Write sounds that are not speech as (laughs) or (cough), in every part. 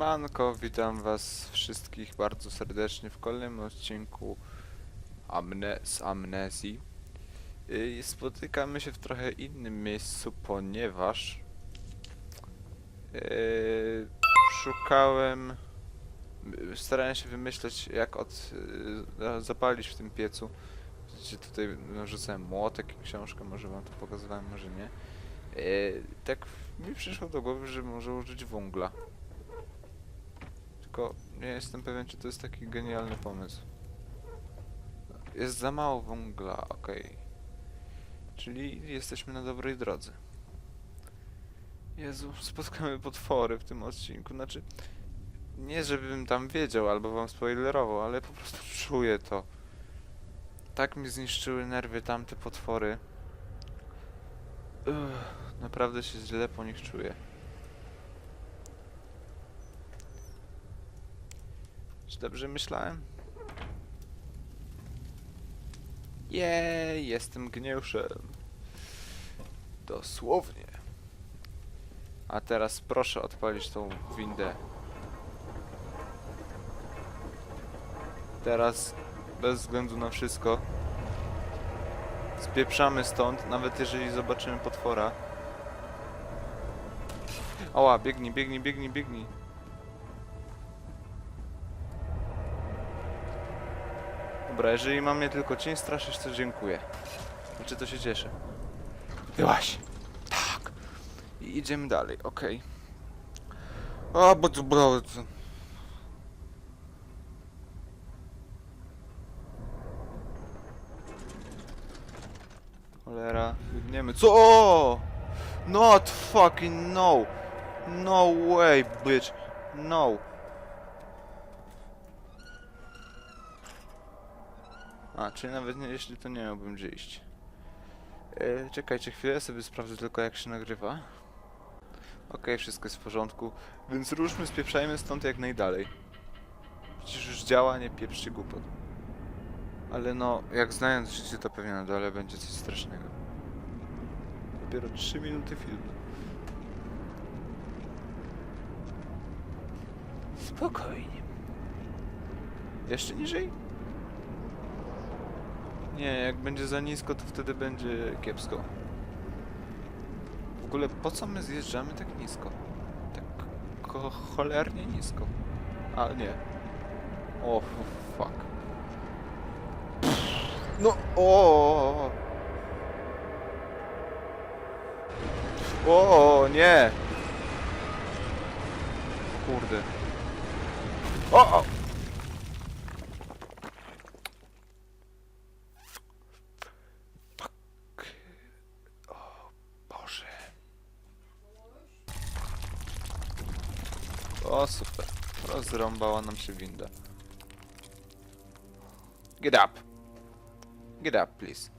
Siemanko, witam was wszystkich bardzo serdecznie w kolejnym odcinku Amne z Amnezji. Y, Spotykamy się w trochę innym miejscu, ponieważ yy, szukałem, y, starałem się wymyśleć jak od, y, zapalić w tym piecu. Widzicie, tutaj no, rzucałem młotek i książkę, może wam to pokazywałem, może nie. Yy, tak mi przyszło do głowy, że może użyć węgla. Tylko nie jestem pewien, czy to jest taki genialny pomysł. Jest za mało węgla, okej. Czyli jesteśmy na dobrej drodze. Jezu, (laughs) spotkamy potwory w tym odcinku. Znaczy, nie żebym tam wiedział albo wam spoilerował, ale po prostu (laughs) czuję to. Tak mi zniszczyły nerwy tamte potwory. Uff, naprawdę się źle po nich czuję. Dobrze myślałem? Jej, jestem gnieuszem. Dosłownie. A teraz proszę odpalić tą windę. Teraz, bez względu na wszystko, spieprzamy stąd, nawet jeżeli zobaczymy potwora. Oła, biegnij, biegnij, biegnij, biegnij. Dobra, jeżeli mam mnie tylko cień straszyć, to dziękuję. Znaczy to się cieszę. Byłaś. Tak. I idziemy dalej, okej. O, bo to było... Cholera, biegniemy. Co? Not fucking no! No way, bitch. No. A, czyli nawet nie, jeśli to nie miałbym gdzie iść. E, czekajcie chwilę, ja sobie sprawdzę tylko jak się nagrywa. Okej, wszystko jest w porządku, więc ruszmy, spieprzajmy stąd jak najdalej. Przecież już działa, nie pieprzcie głupot. Ale no, jak znając życie, to pewnie na dole będzie coś strasznego. Dopiero 3 minuty filmu. Spokojnie. Jeszcze niżej? Nie, jak będzie za nisko, to wtedy będzie kiepsko. W ogóle po co my zjeżdżamy tak nisko? Tak cholernie nisko. A nie. O, fuck. No, o. O, nie. Kurde. O. Fuck. O Boże. O, super. Rozrąbała nam się winda. Get up. Get up, please.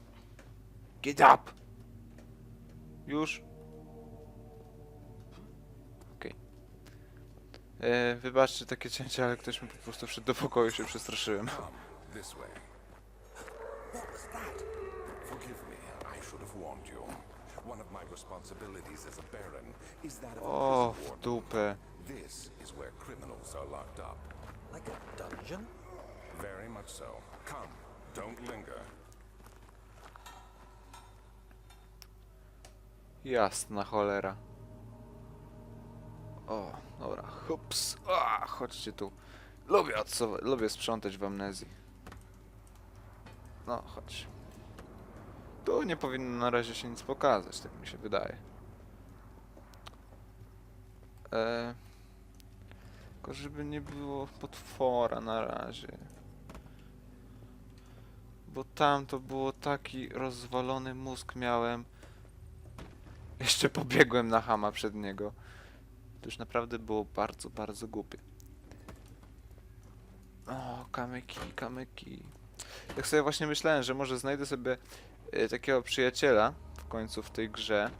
Get up! Już? Okej. E, Wybaczcie takie cięcie, ale ktoś mi po prostu wszedł do pokoju się przestraszyłem. O, w dupę. This is where criminals are locked up. Like a dungeon? Very much so. Come, don't linger. Jasna cholera. O, dobra, hups. A, chodźcie tu. Lubię odsuwa- lubię sprzątać w amnezji. No, chodź. Tu nie powinno na razie się nic pokazać, tak mi się wydaje. E, tylko żeby nie było potwora na razie. Bo tam to było taki rozwalony mózg miałem. Jeszcze pobiegłem na hama przed niego. To już naprawdę było bardzo, bardzo głupie. O, kamyki, kamyki. Tak sobie właśnie myślałem, że może znajdę sobie e, takiego przyjaciela w końcu w tej grze.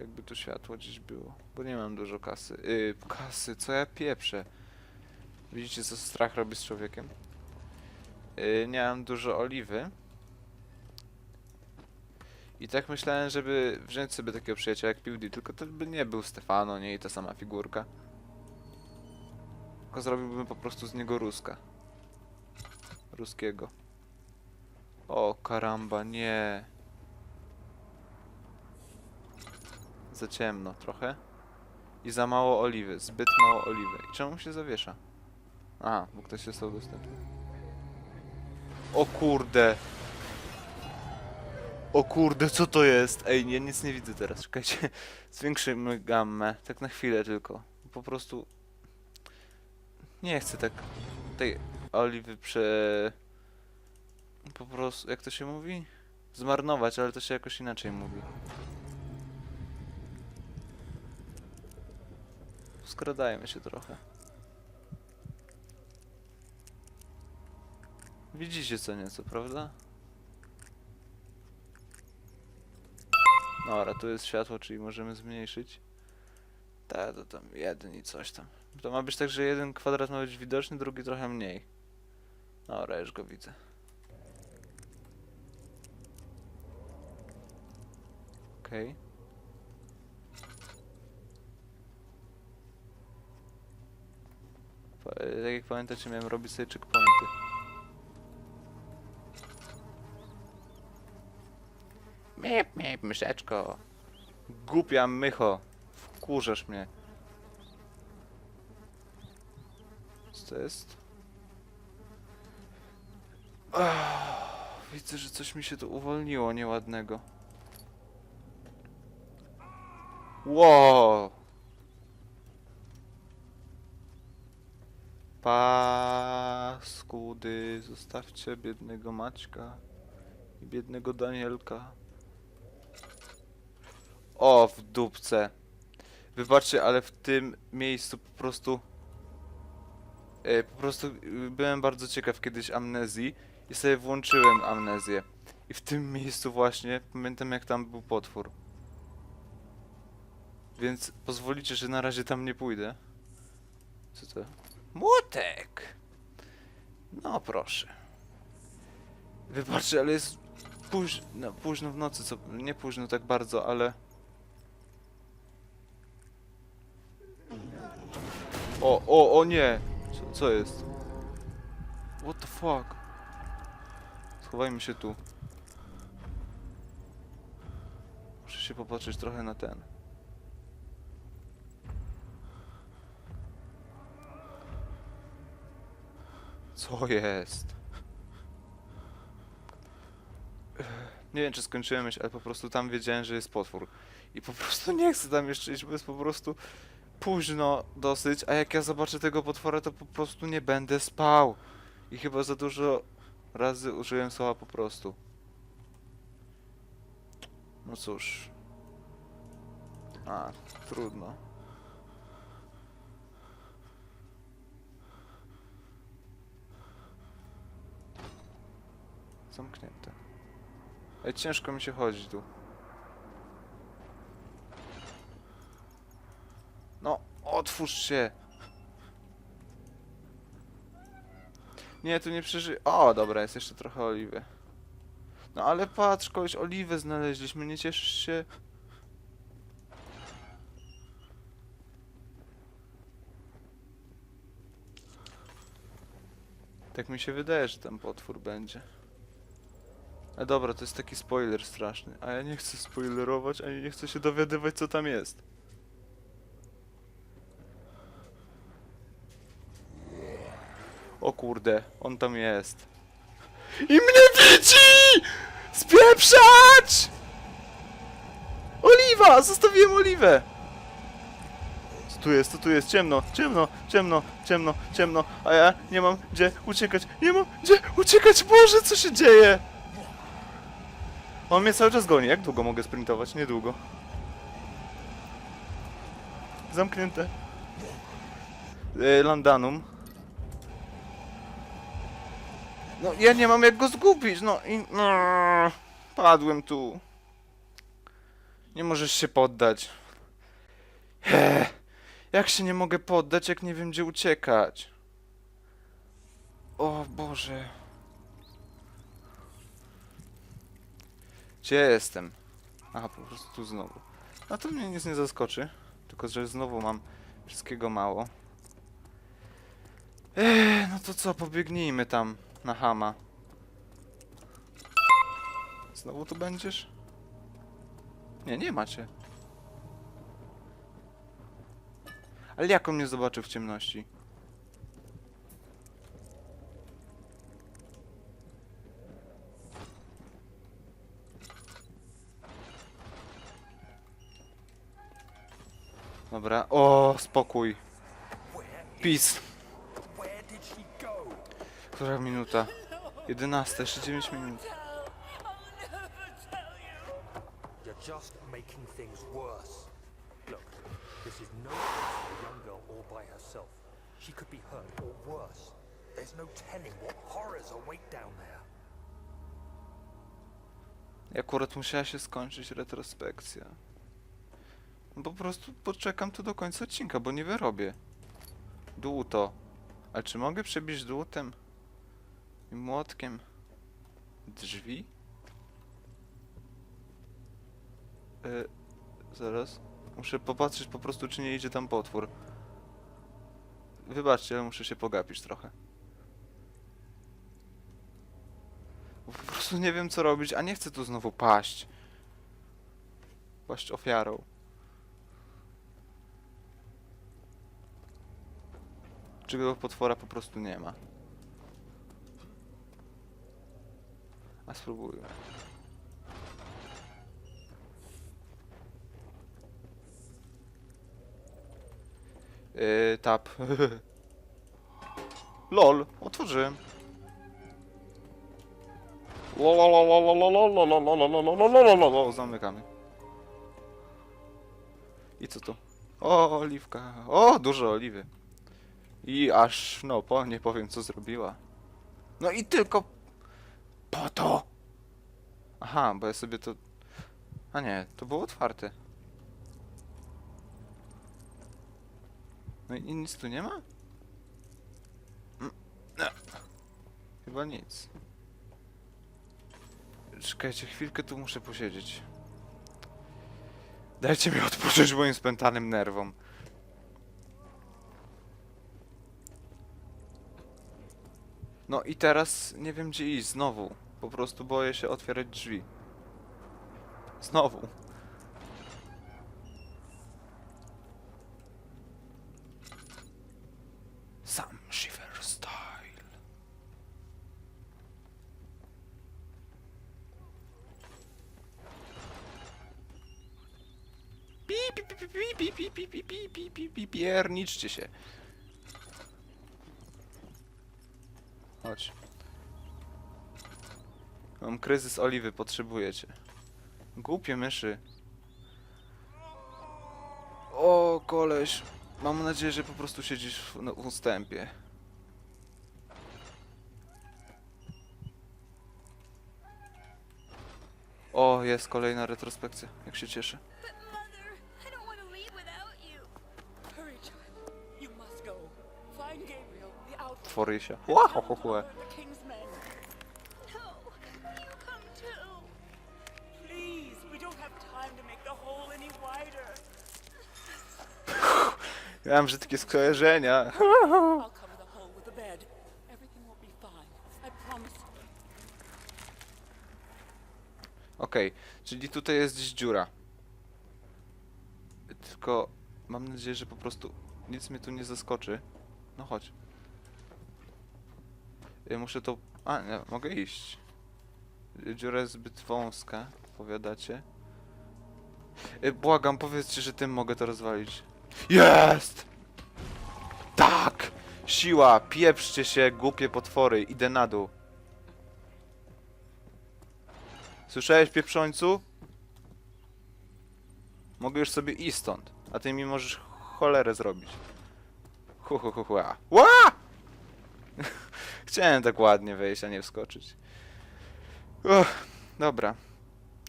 Jakby tu światło gdzieś było. Bo nie mam dużo kasy. Yy, kasy, co ja pieprzę. Widzicie, co strach robi z człowiekiem? Yy, nie mam dużo oliwy. I tak myślałem, żeby wziąć sobie takiego przyjaciela jak PewDie, tylko to by nie był Stefano, nie i ta sama figurka. Tylko zrobiłbym po prostu z niego ruska. Ruskiego. O, karamba, nie. Za ciemno trochę. I za mało oliwy, zbyt mało oliwy. I czemu się zawiesza? Aha, bo ktoś jest dostępny. O kurde! O kurde, co to jest? Ej, ja nic nie widzę teraz, czekajcie. (laughs) Zwiększymy gammę, tak na chwilę tylko. Po prostu... Nie chcę tak tej oliwy prze... Po prostu, jak to się mówi? Zmarnować, ale to się jakoś inaczej mówi. Skradajmy się trochę. Widzicie co nieco, prawda? Dobra, tu jest światło, czyli możemy zmniejszyć. Tak, to tam jeden i coś tam. To ma być tak, że jeden kwadrat ma być widoczny, drugi trochę mniej. Dobra, już go widzę. Okej. Pa- Tak jak pamiętacie, miałem robić sobie checkpointy. Mip, mip, myszeczko. Głupia mycho. Wkurzasz mnie. Co to jest? Ach, widzę, że coś mi się tu uwolniło nieładnego. Wow! Paskudy, zostawcie biednego Maćka i biednego Danielka. O, w dupce. Wybaczcie, ale w tym miejscu po prostu... E, po prostu byłem bardzo ciekaw kiedyś amnezji i sobie włączyłem amnezję. I w tym miejscu właśnie pamiętam jak tam był potwór. Więc pozwolicie, że na razie tam nie pójdę. Co to? Młotek! No proszę. Wybaczcie, ale jest późno, no, późno w nocy, co... Nie późno tak bardzo, ale... O, o, o nie! Co, co jest? What the fuck? Schowajmy się tu. Muszę się popatrzeć trochę na ten. Co jest? Nie wiem, czy skończyłem myśl, ale po prostu tam wiedziałem, że jest potwór. I po prostu nie chcę tam jeszcze iść, bo jest po prostu późno dosyć, a jak ja zobaczę tego potwora, to po prostu nie będę spał. I chyba za dużo razy użyłem słowa po prostu. No cóż. A, trudno. Zamknięte. Ej, ciężko mi się chodzić tu. No, otwórz się! Nie, tu nie przeży... O, dobra, jest jeszcze trochę oliwy. No ale patrz, kogoś oliwę znaleźliśmy, nie cieszysz się? Tak mi się wydaje, że tam potwór będzie. A dobra, to jest taki spoiler straszny. A ja nie chcę spoilerować, ani nie chcę się dowiadywać, co tam jest. O kurde, on tam jest. I mnie widzi! Spieprzać! Oliwa! Zostawiłem oliwę! Co tu jest? Co tu jest? Ciemno, ciemno, ciemno, ciemno, ciemno. A ja nie mam gdzie uciekać. Nie mam gdzie uciekać. Boże, co się dzieje? On mnie cały czas goni. Jak długo mogę sprintować? Niedługo. Zamknięte. E, Landanum. No, ja nie mam jak go zgubić, no i... No, padłem tu. Nie możesz się poddać. Ech, jak się nie mogę poddać, jak nie wiem, gdzie uciekać? O Boże. Gdzie jestem? Aha, po prostu tu znowu. No to mnie nic nie zaskoczy. Tylko, że znowu mam wszystkiego mało. Eee, no to co, pobiegnijmy tam na Hama. Znowu tu będziesz? Nie, nie macie. Ale jak on mnie zobaczył w ciemności? Dobra, o, spokój. Peace. Która minuta? 11, jeszcze 9 minut. just making things worse. Look, this is no place for a young girl all by herself. She could be hurt or worse. There's no telling what horrors await down there. Akurat musiała się skończyć retrospekcja. Po prostu poczekam tu do końca odcinka, bo nie wyrobię. Dłuto. A czy mogę przebić dłutem i młotkiem drzwi? Yy, zaraz. Muszę popatrzeć po prostu, czy nie idzie tam potwór. Wybaczcie, ale muszę się pogapić trochę. Bo po prostu nie wiem, co robić, a nie chcę tu znowu paść. Paść ofiarą. czego potwora po prostu nie ma. A spróbujmy. Yy, e, tap. (laughs) LOL, otworzyłem. Zamykamy. I co tu? O, oliwka. O, dużo oliwy. I aż, no, po, nie powiem co zrobiła. No i tylko po to. Aha, bo ja sobie to... A nie, to było otwarte. No i nic tu nie ma? Mm, no. Chyba nic. Czekajcie, chwilkę tu muszę posiedzieć. Dajcie mi odpocząć moim spętanym nerwom. No i teraz nie wiem gdzie iść, znowu. Po prostu boję się otwierać drzwi. Znowu. Sam Shiver Style. Pi, pi, pi, pi, pi, pi, pi, pi, pi, pi, pi, pi, pierniczcie się. Chodź. Mam kryzys oliwy, potrzebujecie. Głupie myszy. O, koleś. Mam nadzieję, że po prostu siedzisz w na ustępie. O, jest kolejna retrospekcja. Jak się cieszę. Everything will be fine. I promise you. Okej, czyli tutaj jest gdzieś dziura. Tylko mam nadzieję, że po prostu nic mnie tu nie zaskoczy. No chodź. Muszę to... A, nie, mogę iść. Dziura jest zbyt wąska, powiadacie. Y, Błagam, powiedzcie, że tym mogę to rozwalić. Jest! Tak! Siła! Pieprzcie się, głupie potwory! Idę na dół. Słyszałeś, pieprzońcu? Mogę już sobie iść stąd, a ty mi możesz cholerę zrobić. Hu, hu, hu, hu. Ła! Chciałem tak ładnie wejść, a nie wskoczyć. Uff, dobra.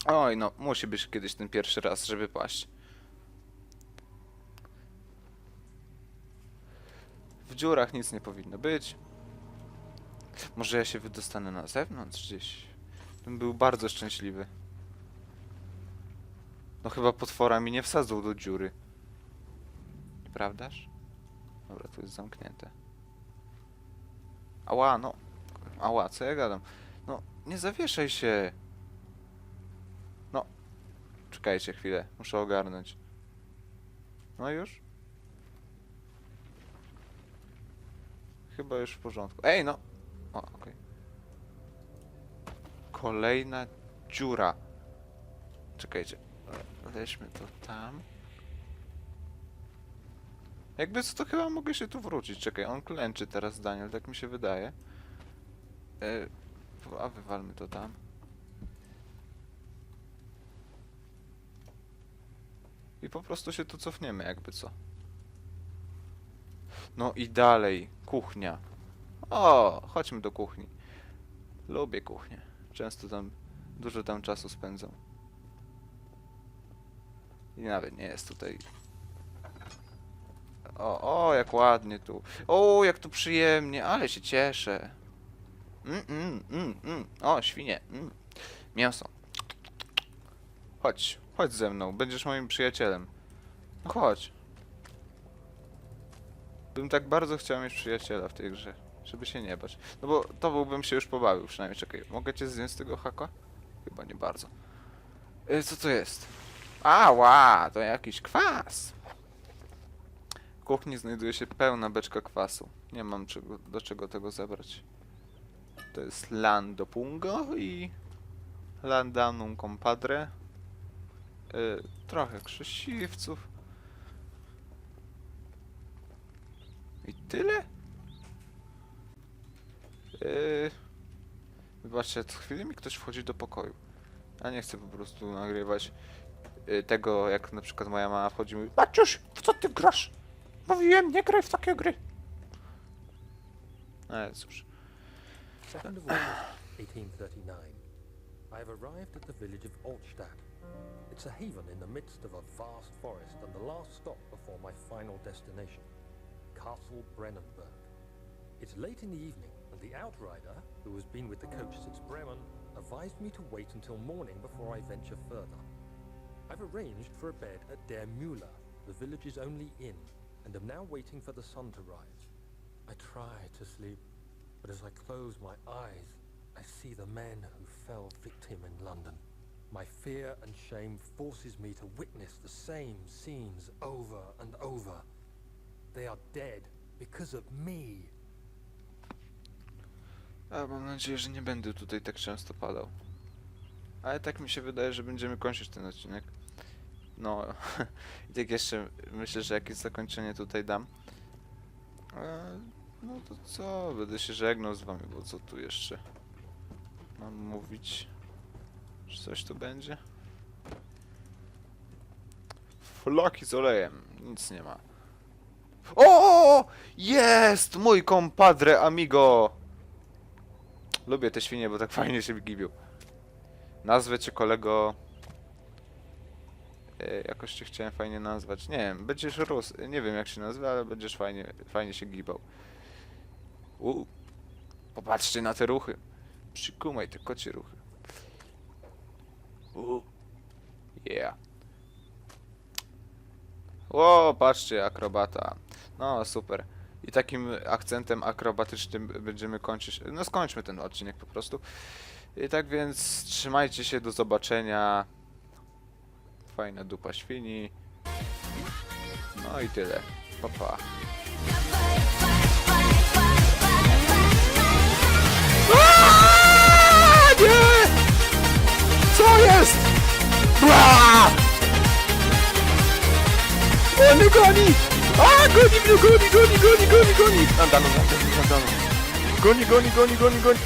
Oj, no, musi być kiedyś ten pierwszy raz, żeby paść. W dziurach nic nie powinno być. Może ja się wydostanę na zewnątrz gdzieś. Bym był bardzo szczęśliwy. No chyba potwora mi nie wsadzą do dziury. Nieprawdaż? Dobra, tu jest zamknięte. Ała, no. Ała, co ja gadam? No, nie zawieszaj się. No. Czekajcie chwilę, muszę ogarnąć. No już? Chyba już w porządku. Ej, no! O, okej. Kolejna dziura. Czekajcie. Weźmy to tam. Jakby co, to chyba mogę się tu wrócić. Czekaj, on klęczy teraz, Daniel, tak mi się wydaje. E, a wywalmy to tam. I po prostu się tu cofniemy, jakby co. No i dalej, kuchnia. O, chodźmy do kuchni. Lubię kuchnię. Często tam, dużo tam czasu spędzam. I nawet nie jest tutaj. O, o, jak ładnie tu. O, jak tu przyjemnie, ale się cieszę. Mm, mm, mm, mm. O, świnie. Mm. Mięso. Chodź, chodź ze mną, będziesz moim przyjacielem. No chodź. Bym tak bardzo chciał mieć przyjaciela w tej grze, żeby się nie bać. No bo to byłbym się już pobawił przynajmniej. Czekaj, mogę cię zdjąć z tego haka? Chyba nie bardzo. Y, co to jest? Ała, to jakiś kwas. Kuchni znajduje się pełna beczka kwasu. Nie mam czego, do czego tego zebrać. To jest Lando Pungo i Landanum Compadre. Y, trochę krzesiwców. I tyle? Yy... Wybaczcie, co chwilę mi ktoś wchodzi do pokoju. Ja nie chcę po prostu nagrywać yy, tego, jak na przykład moja mama wchodzi i mówi Maciuś, w co ty grasz? Mówiłem, nie graj w takie gry. Ale cóż. 2nd of August, 1839. I have arrived at the village of Altstadt. It's a haven in the midst of a vast forest and the last stop before my final destination, Castle Brennenburg. It's late in the evening, and the outrider, who has been with the coach since Bremen, advised me to wait until morning before I venture further. I've arranged for a bed at Der Müller, the village's only inn, and am now waiting for the sun to rise. I try to sleep, but as I close my eyes, I see the men who fell victim in London. My fear and shame forces me to witness the same scenes over and over. They are dead because of me. A mam nadzieję, że nie będę tutaj tak często padał. Ale tak mi się wydaje, że będziemy kończyć ten odcinek. No, (laughs) i tak jeszcze myślę, że jakieś zakończenie tutaj dam. E, no to co, będę się żegnał z wami, bo co tu jeszcze mam mówić? Czy coś tu będzie? Flaki z olejem, nic nie ma. O! Jest! Mój compadre amigo! Lubię te świnie, bo tak fajnie się gibią. Nazwę cię kolego... E, jakoś cię chciałem fajnie nazwać. Nie wiem, będziesz Rus. Nie wiem jak się nazywa, ale będziesz fajnie, fajnie się gibał. U, popatrzcie na te ruchy. Przykumaj te kocie ruchy. U, yeah. O, patrzcie, akrobata. No, super. I takim akcentem akrobatycznym będziemy kończyć. No, skończmy ten odcinek po prostu. I tak więc trzymajcie się, do zobaczenia. Fajna dupa świni. No i tyle. Pa, pa. Nie! Co jest? Bra! On mnie goni! A, goni mnie, goni, goni, goni, goni, goni! Nadano, nadano, nadano. Goni, goni, goni, goni, goni.